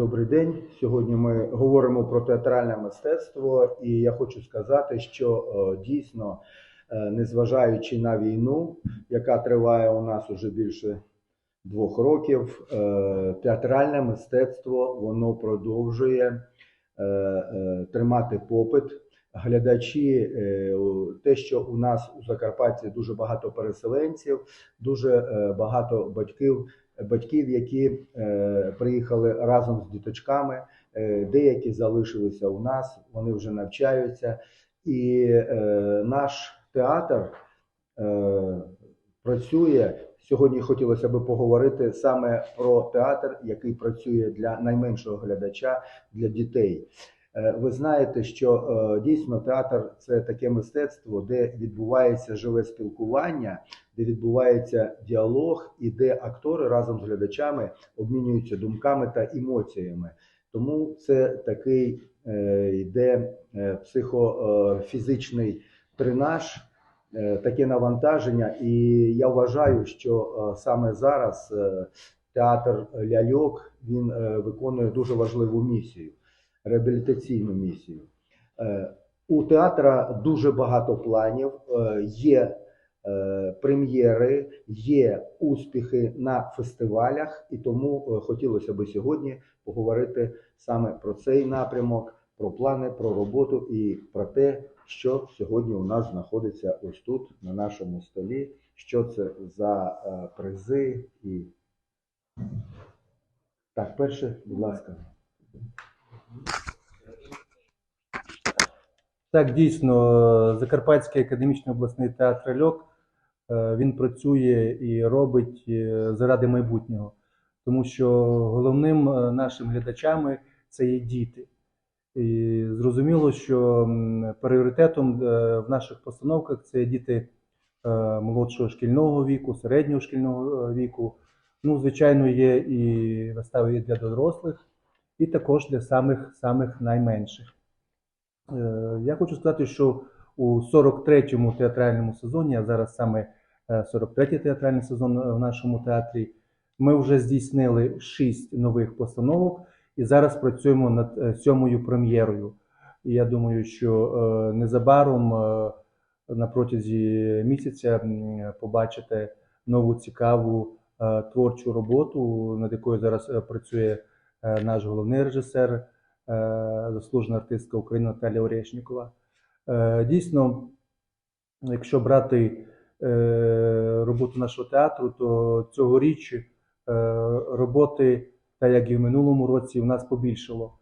Добрий день. Сьогодні ми говоримо про театральне мистецтво, і я хочу сказати, що е, дійсно, е, незважаючи на війну, яка триває у нас уже більше двох років, е, театральне мистецтво воно продовжує тримати попит. Глядачі, те, що у нас у Закарпатті дуже багато переселенців, дуже багато батьків, батьків, які е, приїхали разом з діточками. Е, Деякі залишилися у нас, вони вже навчаються. І е, наш театр працює. Сьогодні хотілося б поговорити саме про театр, який працює для найменшого глядача, для дітей. Ви знаєте, що дійсно театр це таке мистецтво, де відбувається живе спілкування, де відбувається діалог і де актори разом з глядачами обмінюються думками та емоціями. Тому це такий е, йде е, психофізичний тренаж, е, таке навантаження. І я вважаю, що саме зараз театр ляльок він виконує дуже важливу місію, реабілітаційну місію. У театра дуже багато планів, є прем'єри, є успіхи на фестивалях, і тому е, хотілося би сьогодні поговорити саме про цей напрямок, про плани, про роботу і про те, що сьогодні у нас знаходиться ось тут, на нашому столі, що це за е, призи і. Так, перше, будь ласка. Так, дійсно, Закарпатський академічний обласний театр Льок е, він працює і робить е, заради майбутнього, тому що головним е, нашим глядачами це є діти. І зрозуміло, що пріоритетом е, в наших постановках це діти е, молодшого шкільного віку, середнього шкільного е, віку. Ну, звичайно, є і вистави для дорослих, і також для самих самих найменших. Е, Я хочу сказати, що у 43-му театральному сезоні, а зараз саме е, 43-й театральний сезон е, в нашому театрі, ми вже здійснили 6 нових постановок і зараз працюємо над е, сьомою прем'єрою. І я думаю, що е, незабаром е, на протязі місяця побачите нову цікаву е, творчу роботу, над якою зараз е, працює е, наш головний режисер е, заслужена артистка України Наталія Орешнікова. Е, Дійсно, якщо брати е, роботу нашого театру, то цьогоріч е, роботи, так як і в минулому році, в нас побільшало.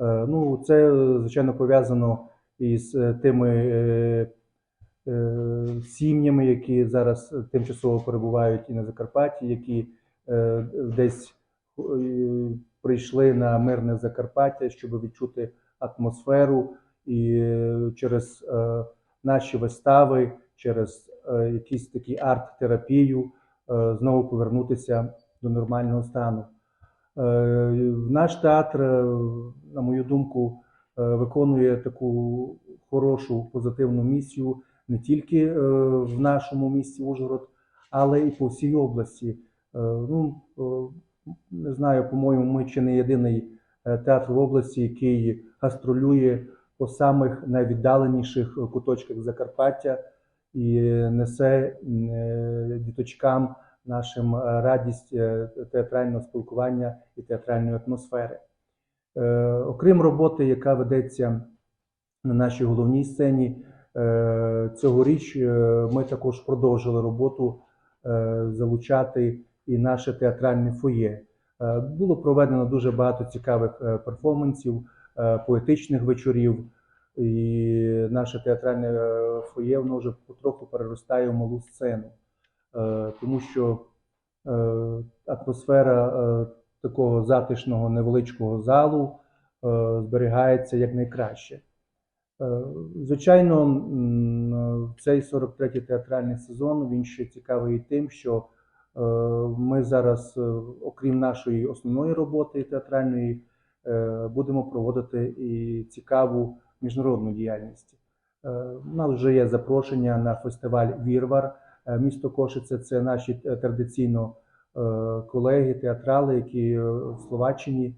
Е, Ну, це, звичайно, пов'язано із е, тими е, е, сім'ями, які зараз тимчасово перебувають і на Закарпатті, які е, десь е, прийшли на мирне Закарпаття, щоб відчути атмосферу і е, через е, наші вистави, через е, якісь такі арт-терапію е, знову повернутися до нормального стану. Е, Наш театр, е, на мою думку, е, виконує таку хорошу позитивну місію не тільки е, в нашому місті Ужгород, але і по всій області. Е, Ну, е, не знаю, по-моєму, ми чи не єдиний е, театр в області, який гастролює по самих найвіддаленіших куточках Закарпаття і несе е, діточкам нашим е, радість е, театрального спілкування і театральної атмосфери. Окрім роботи, яка ведеться на нашій головній сцені, цьогоріч ми також продовжили роботу залучати і наше театральне фоє. Було проведено дуже багато цікавих перформансів, поетичних вечорів, і наше театральне е, фоє воно вже потроху переростає в малу сцену, Е, тому що е, атмосфера такого затишного невеличкого залу зберігається якнайкраще. Звичайно, цей 43-й театральний сезон він ще цікавий тим, що ми зараз, окрім нашої основної роботи театральної, будемо проводити і цікаву міжнародну діяльність. Е, У нас вже є запрошення на фестиваль Вірвар. Е, Місто Кошице це наші е, традиційно колеги, театрали, які в Словаччині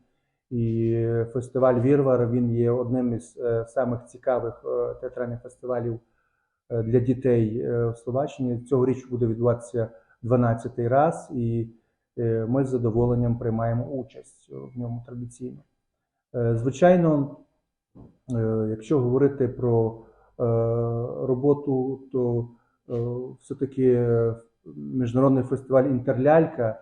І фестиваль Вірвар він є одним із самих цікавих театральних фестивалів для дітей в Словаччині. Цьогоріч буде відбуватися 12-й раз, і ми з задоволенням приймаємо участь в ньому традиційно. Звичайно, якщо говорити про е, роботу, то е, все-таки е, міжнародний фестиваль Інтерлялька,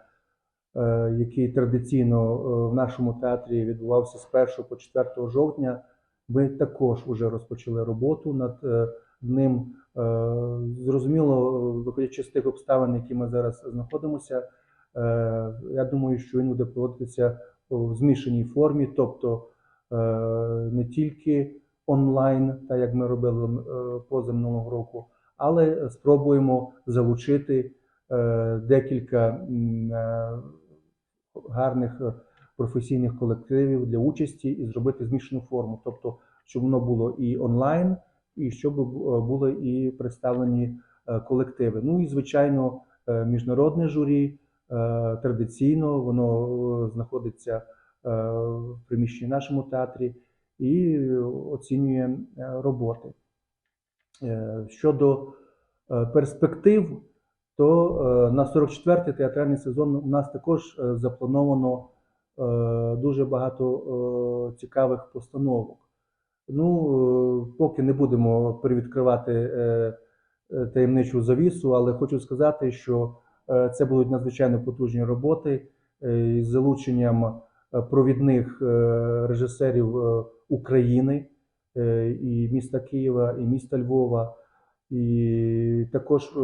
е, який традиційно е, в нашому театрі відбувався з 1 по 4 жовтня, ми також вже розпочали роботу над е, ним. Е, Зрозуміло, виходячи з тих обставин, які ми зараз знаходимося, е, я думаю, що він буде проводитися в змішаній формі, тобто е, не тільки онлайн, так як ми робили е, позаминулого року, але спробуємо залучити е, декілька е, гарних е, професійних колективів для участі і зробити змішану форму, тобто, щоб воно було і онлайн, і щоб е, були і представлені е, колективи. Ну і звичайно, е, міжнародне журі е, традиційно воно е, знаходиться е, в приміщенні нашому театрі і оцінює е, роботи. Е, Щодо е, перспектив, то е, на 44-й театральний сезон у нас також е, заплановано е, дуже багато е, цікавих постановок. Ну, е, поки не будемо привідкривати е, е, таємничу завісу, але хочу сказати, що е, це будуть надзвичайно потужні роботи е, із залученням е, провідних е, режисерів е, України е, і міста Києва, і міста Львова. І також е,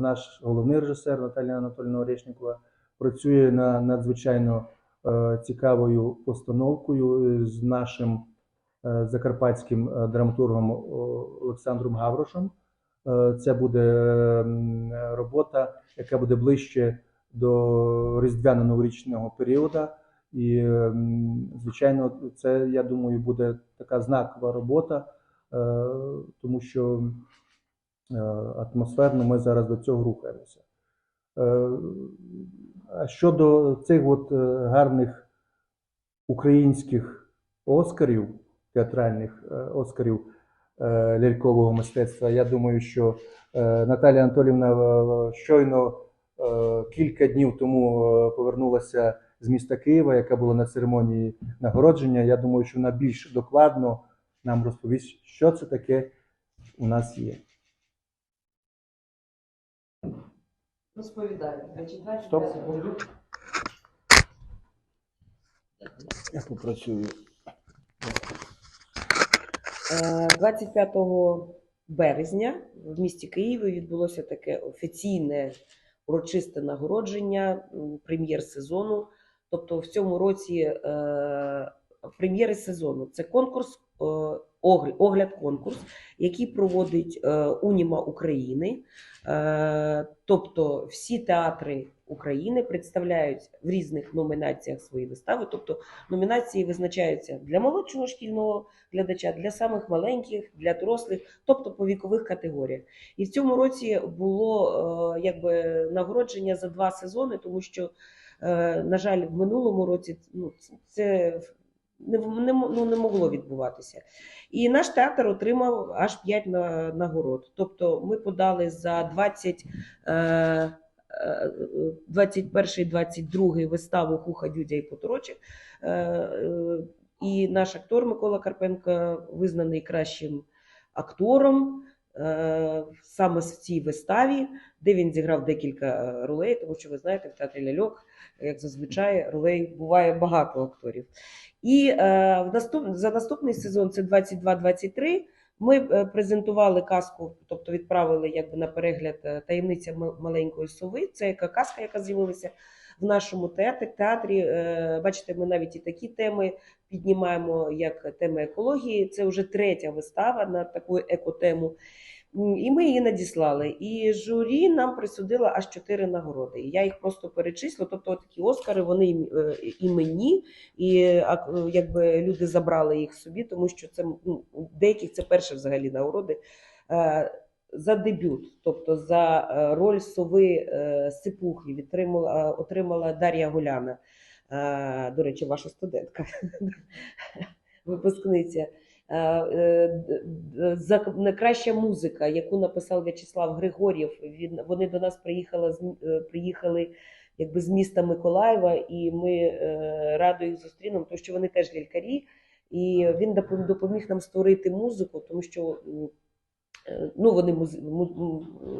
наш головний режисер Наталія Анатольовна Орешнікова працює над надзвичайно е, цікавою постановкою з нашим е, закарпатським е, драматургом Олександром Гаврошем. Е, Це буде робота, яка буде ближче до різдвяно-новорічного періоду. І, звичайно, це, я думаю, буде така знакова робота, е, тому що е, атмосферно ми зараз до цього рухаємося. Е, А щодо цих от гарних українських оскарів, театральних оскарів лялькового мистецтва, я думаю, що Наталія Анатолівна щойно кілька днів тому е, повернулася з міста Києва, яка була на церемонії нагородження. Я думаю, що вона більш докладно нам розповість, що це таке у нас є. Розповідаю. Стоп, секунду. Я попрацюю. Е, 25 березня в місті Києві відбулося таке офіційне урочисте нагородження прем'єр сезону. Тобто в цьому році е, прем'єри сезону це конкурс, е, огляд конкурс, який проводить е, Уніма України. Е, тобто всі театри України представляють в різних номінаціях свої вистави. Тобто номінації визначаються для молодшого шкільного глядача, для самих маленьких, для дорослих, тобто по вікових категоріях. І в цьому році було е, якби нагородження за два сезони, тому що, на жаль, в минулому році ну, це не, не, ну, не могло відбуватися. І наш театр отримав аж 5 на, нагород. Тобто ми подали за 20. Е, 21-22 виставу Хуха Дюдя і Поторочик. Е, е, І наш актор Микола Карпенко визнаний кращим актором е, саме в цій виставі, де він зіграв декілька е, ролей, тому що ви знаєте, в театрі ляльок, як зазвичай, ролей буває багато акторів. І е, за наступний сезон це 22-23. Ми е, презентували казку, тобто відправили якби на перегляд е, таємниця маленької сови. Це яка казка, яка з'явилася в нашому театрі. театрі. Е, Бачите, ми навіть і такі теми піднімаємо, як тема екології. Це вже третя вистава на таку екотему. І ми її надіслали. І журі нам присудило аж чотири нагороди. Я їх просто перечислю. Тобто, такі Оскари вони і- е, мені, і якби люди забрали їх собі, тому що це ну, деяких це перші взагалі нагороди. Е, За дебют, тобто за е, роль сови Сипухи, отримала Дар'я Гуляна. Е, до речі, ваша студентка, випускниця. Е, е, за- Найкраща музика, яку написав В'ячеслав Григорєв. Він вони до нас приїхали з приїхали якби з міста Миколаєва, і ми радо їх зустрінемо, тому що вони теж лікарі, і він допоміг нам створити музику, тому що. Е, Ну, вони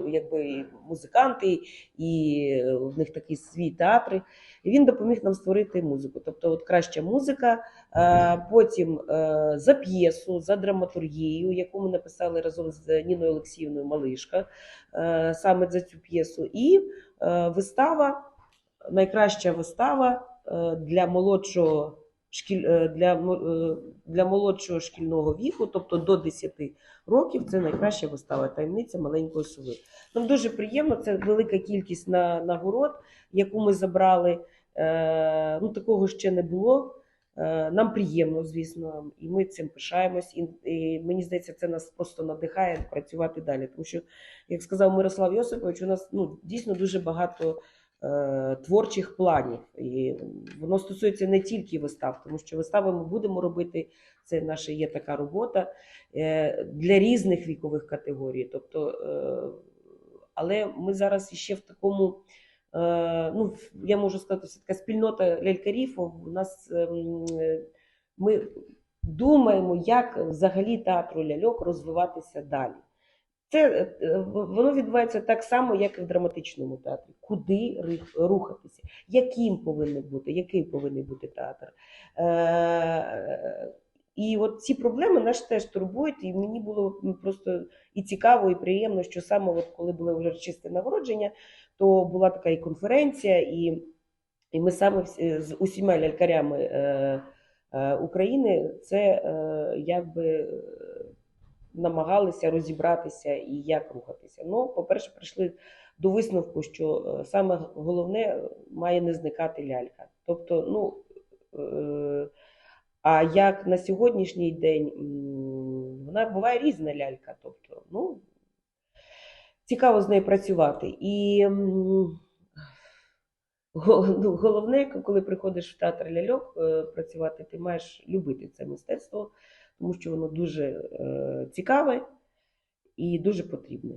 якби музиканти, і в них такі свій театри. І він допоміг нам створити музику. Тобто, от краща музика, е, потім е, за п'єсу, за драматургію, яку ми написали разом з Ніною Олексіївною Малишка, е, саме за цю п'єсу, і е, вистава, найкраща вистава е, для молодшого. Шкіль е, для, е, для молодшого шкільного віку, тобто до 10 років, це найкраща вистава таємниця маленької сови. Нам дуже приємно, це велика кількість на, нагород, яку ми забрали. Е, ну, такого ще не було. Нам приємно, звісно, і ми цим пишаємось. І, і мені здається, це нас просто надихає працювати далі. Тому що, як сказав Мирослав Йосипович, у нас ну, дійсно дуже багато творчих планів. І воно стосується не тільки вистав, тому що вистави ми будемо робити. Це наша є така робота е, для різних вікових категорій. Тобто, е, але ми зараз ще в такому. Е, ну, я можу сказати, це така спільнота лялькарів. У нас ем, е, ми думаємо, як взагалі театру ляльок розвиватися далі. Це е, воно відбувається так само, як і в драматичному театрі. Куди рухатися? Яким повинен бути, яким повинен бути театр? Е, і от ці проблеми нас теж турбують, і мені було просто і цікаво, і приємно, що саме от коли було вже чисте нагородження, то була така і конференція, і, і ми саме з усіма лялькарями е, е, України це е, якби е, намагалися розібратися і як рухатися. Ну, по-перше, прийшли до висновку, що е, саме головне е, має не зникати лялька. Тобто, ну. Е, а як на сьогоднішній день вона буває різна лялька. Тобто, ну, цікаво з нею працювати. І ну, головне, коли приходиш в театр ляльок працювати, ти маєш любити це мистецтво, тому що воно дуже е, цікаве і дуже потрібне.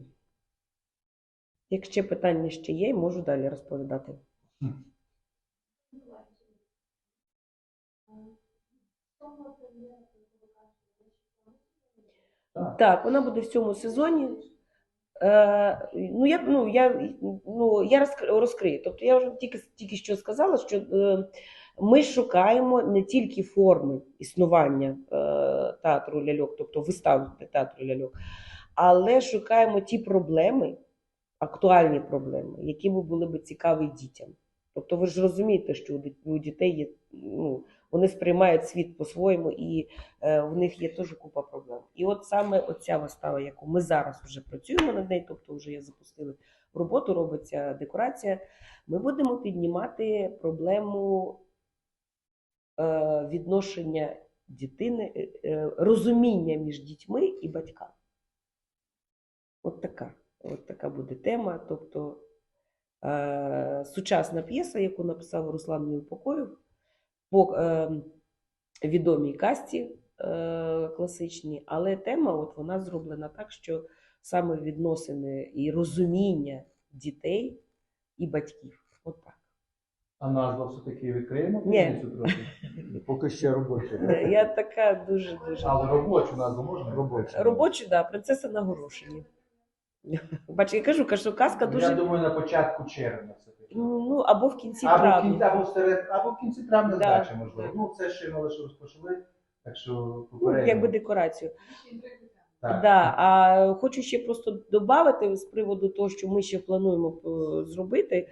Якщо питання ще є, можу далі розповідати. Так, вона буде в цьому сезоні. Е, ну, я, ну, я, ну, я розкрию. Тобто я вже тільки, тільки що сказала, що е, ми шукаємо не тільки форми існування е, театру ляльок, тобто вистав театру ляльок, але шукаємо ті проблеми, актуальні проблеми, які б були б цікаві дітям. Тобто ви ж розумієте, що у дітей є, ну, вони сприймають світ по-своєму, і е, в них є теж купа проблем. І от саме оця вистава, яку ми зараз вже працюємо над нею, тобто вже я запустили роботу, робиться декорація. Ми будемо піднімати проблему відношення дитини, е, е, розуміння між дітьми і батьками. От така, от така буде тема. Тобто е, сучасна п'єса, яку написав Руслан Неупокоєв, по е, відомій касті е, класичній, але тема от вона зроблена так, що саме відносини і розуміння дітей і батьків. От так. А назва все-таки відкриємо Ні. Поки ще робоче. Е, Я така дуже дуже Але робочу назву можна? Робоче. робочу, да, принцеса на горошині. Бач, я кажу, кажу, казка дуже. Я думаю, на початку червня все-таки. ну або в кінці Або в травня. кінці, або, всеред, або в кінці травня Да, здача, можливо. да. Ну, це ще ми лише розпочали, так що Ну, якби декорацію. Так. Да, а хочу ще просто додати з приводу того, що ми ще плануємо е, зробити.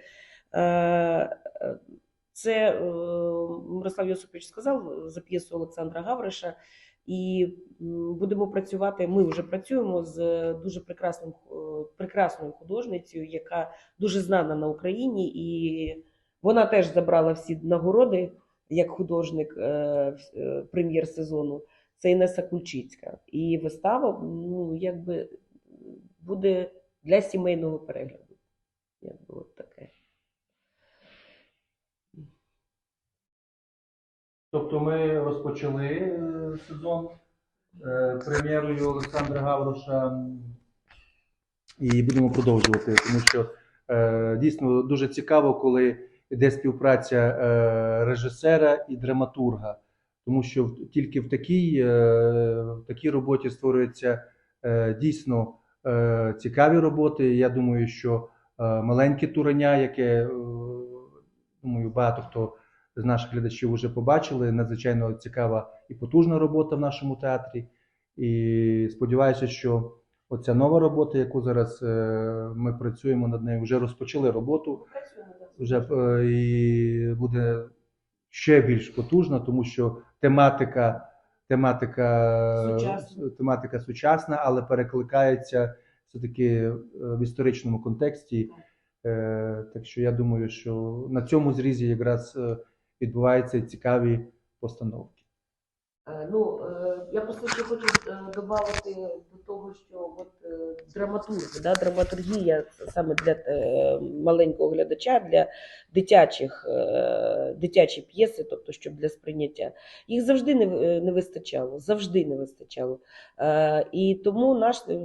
Е, Це е, Мирослав Йосипович сказав за п'єсу Олександра Гавриша, і будемо працювати. Ми вже працюємо з дуже прекрасним е, прекрасною художницею, яка дуже знана на Україні, і вона теж забрала всі нагороди як художник прем'єр-сезону це Інеса Кульчицька. І вистава ну, якби буде для сімейного перегляду. Якби от таке. Тобто ми розпочали е, сезон е, прем'єрою Олександра Гавроша і будемо продовжувати, тому що е, дійсно дуже цікаво, коли йде співпраця режисера і драматурга, тому що тільки в такій, в такій роботі створюються дійсно цікаві роботи. Я думаю, що маленьке туреня, яке думаю, багато хто з наших глядачів вже побачили. Надзвичайно цікава і потужна робота в нашому театрі. І сподіваюся, що оця нова робота, яку зараз е, ми працюємо над нею, вже розпочали роботу, вже е, і буде ще більш потужна, тому що тематика, тематика, Сучасна. тематика сучасна, але перекликається все-таки е, в історичному контексті. Так що я думаю, що на цьому зрізі якраз відбуваються цікаві постановки. Е, Ну, е, я просто ще хочу додати до того, що от е, драматурги, да, драматургія саме для е, маленького глядача, для дитячих, е, дитячі п'єси, тобто щоб для сприйняття, їх завжди не, е, не вистачало, завжди не вистачало. Е, І тому наш е,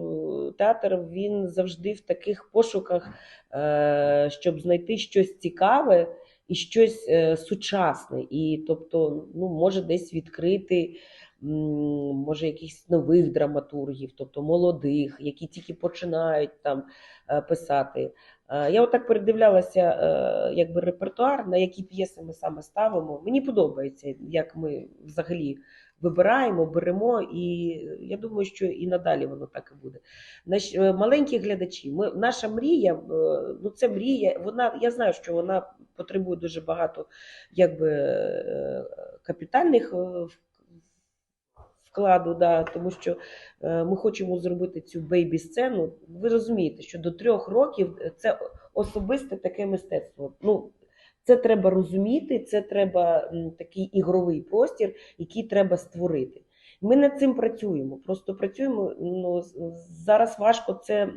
театр він завжди в таких пошуках, е, щоб знайти щось цікаве і щось е, сучасне, і тобто, ну, може десь відкрити. Може, якихось нових драматургів, тобто молодих, які тільки починають там е, писати. Е, Я отак передивлялася е, якби репертуар, на які п'єси ми саме ставимо. Мені подобається, як ми взагалі вибираємо, беремо, і я думаю, що і надалі воно так і буде. Наш, е, маленькі глядачі, ми, наша мрія, ну це мрія, вона, я знаю, що вона потребує дуже багато якби, капітальних е, вкладу, да, тому що е, ми хочемо зробити цю бейбі-сцену. Ви розумієте, що до трьох років це особисте таке мистецтво. Ну, це треба розуміти, це треба такий ігровий простір, який треба створити. Ми над цим працюємо. Просто працюємо. Ну, зараз важко це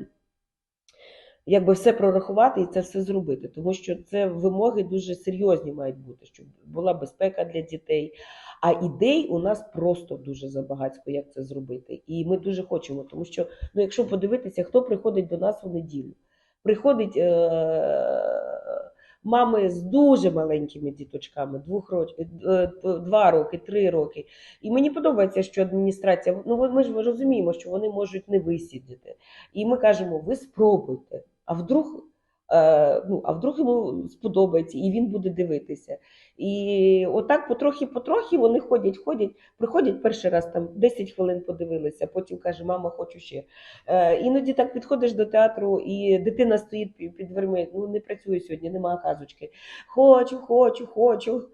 якби все прорахувати і це все зробити, тому що це вимоги дуже серйозні мають бути, щоб була безпека для дітей. А ідей у нас просто дуже забагатько, як це зробити. І ми дуже хочемо, тому що ну, якщо подивитися, хто приходить до нас у неділю, приходить е- мами з дуже маленькими діточками, двох років, е, два роки, три роки. І мені подобається, що адміністрація, ну ми ж розуміємо, що вони можуть не висідіти. І ми кажемо: ви спробуйте, а вдруг. е, Ну, а вдруг йому сподобається, і він буде дивитися. І отак потрохи-потрохи вони ходять, ходять, приходять перший раз там 10 хвилин подивилися, потім каже, мама, хочу ще. Е, іноді так підходиш до театру, і дитина стоїть під дверми, ну не працює сьогодні, немає казочки. Хочу, хочу, хочу.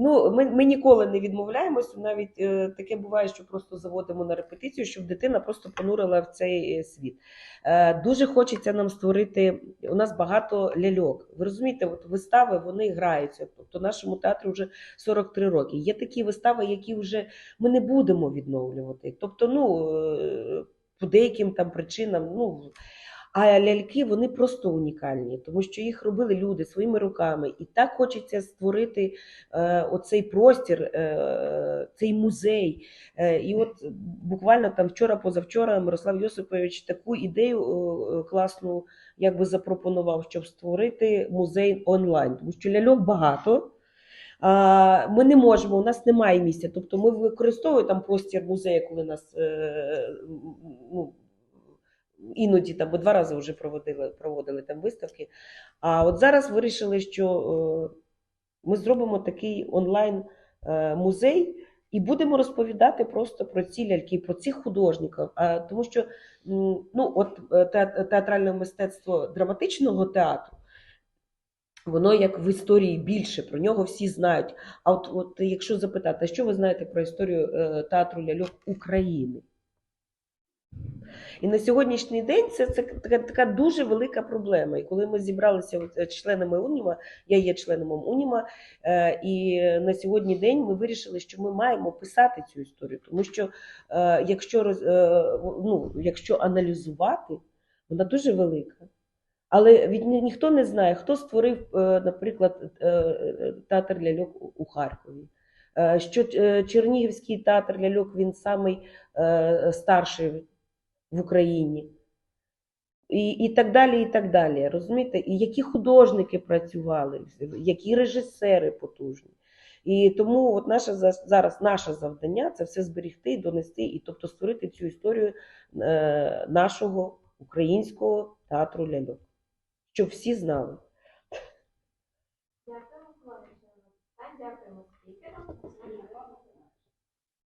Ну, ми, ми ніколи не відмовляємось. Навіть е, таке буває, що просто заводимо на репетицію, щоб дитина просто понурила в цей е, світ. Е, дуже хочеться нам створити. У нас багато ляльок. Ви розумієте, от вистави вони граються. Тобто нашому театру вже 43 роки. Є такі вистави, які вже ми не будемо відновлювати. Тобто, ну е, по деяким там причинам, ну. А ляльки вони просто унікальні, тому що їх робили люди своїми руками, і так хочеться створити е, оцей простір, е, цей музей. Е, і от буквально там вчора, позавчора, Мирослав Йосипович таку ідею е, класну якби запропонував, щоб створити музей онлайн, тому що ляльок багато. Ми не можемо, у нас немає місця. Тобто ми використовуємо там простір музею, коли нас е, ну, іноді там, бо два рази вже проводили, проводили там виставки. А от зараз вирішили, що е, ми зробимо такий онлайн е, і будемо розповідати просто про ці ляльки, про цих художників. А, тому що ну, от, е, театральне мистецтво драматичного театру. Воно як в історії більше, про нього всі знають. А от, от якщо запитати, що ви знаєте про історію театру ляльок України? І на сьогоднішній день це, це така, така дуже велика проблема. І коли ми зібралися е, членами УНІМа, я є членом УНІМа, е, і на сьогодні день ми вирішили, що ми маємо писати цю історію, тому що е, якщо, роз, е, ну, якщо аналізувати, вона дуже велика. Але від ні- ніхто не знає, хто створив, е, наприклад, е, е, театр ляльок у- Харкові. е, що Чернігівський театр ляльок він самий е, старший в Україні. І, і так далі, і так далі. Розумієте? І які художники працювали, які режисери потужні. І тому от наше за- зараз наше завдання це все зберігти донести, і тобто створити цю історію е, нашого українського театру ляльок, щоб всі знали. Дякуємо, Дякуємо.